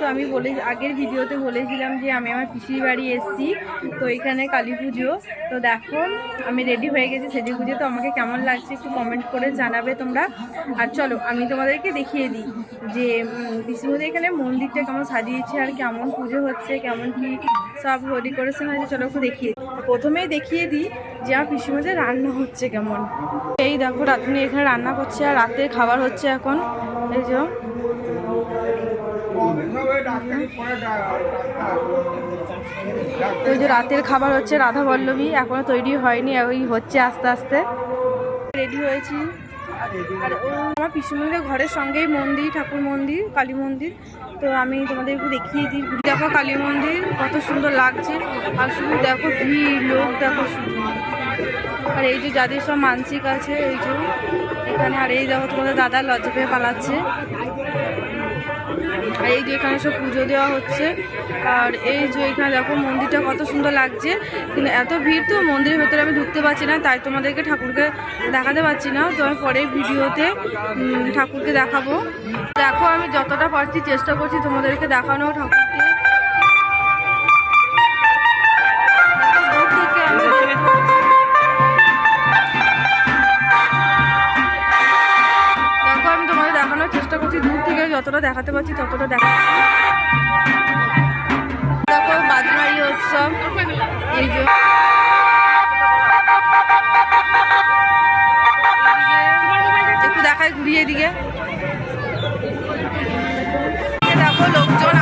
তো আমি বলে, আগের ভিডিওতে বলেছিলাম যে আমি আমার পিসির বাড়ি এসেছি, তো এখানে কালী পুজো। তো দেখো, আমি রেডি হয়ে গেছি সেজে পুজো তো আমাকে কেমন লাগছে একটু কমেন্ট করে জানাবে তোমরা। আর চলো, আমি তোমাদেরকে দেখিয়ে দিই যে পিসিমুদের এখানে মন্দিরটা কেমন সাজিয়েছে আর কেমন পুজো হচ্ছে, কেমন কি সব ডেকোরেশন হয়েছে চলো একটু দেখিয়ে প্রথমেই দেখিয়ে দিই যে আমার পিসিমুদের রান্না হচ্ছে কেমন। এই দেখো রাতনি এখানে রান্না করছে আর রাতে খাবার হচ্ছে এখন। এই যে এই যে রাতের খাবার হচ্ছে রাধা বল্লভী, এখনও তৈরি হয়নি, ওই হচ্ছে আস্তে আস্তে। রেডি হয়েছি। আর ও আমার পিসুমন্দির ঘরের সঙ্গেই মন্দির, ঠাকুর মন্দির, কালী মন্দির। তো আমি তোমাদের একটু দেখিয়ে দিই। দেখো কালী মন্দির, কত সুন্দর লাগছে। আর শুধু দেখো ভিড়, লোক দেখো শুধু। আর এই যে যাদের সব মানসিক আছে, এই যে এখানে আর এই দেখো তোমাদের দাদা লজ্জা পেয়ে পালাচ্ছে। আর এই যে এখানে সব পুজো দেওয়া হচ্ছে। আর এই যে এখানে দেখো মন্দিরটা কত সুন্দর লাগছে। কিন্তু এত ভিড় তো মন্দিরের ভেতরে আমি ঢুকতে পারছি না, তাই তোমাদেরকে ঠাকুরকে দেখাতে পারছি না। তো আমি পরের ভিডিওতে ঠাকুরকে দেখাবো। দেখো আমি যতটা পারছি চেষ্টা করছি তোমাদেরকে দেখানো ঠাকুরকে। যতটা দেখাতে পারছি, ততটা দেখাচ্ছি। দেখো বাজনারি উৎসব। এই যে একটু দেখায় ঘুরিয়ে দিকে দেখো, লোকজন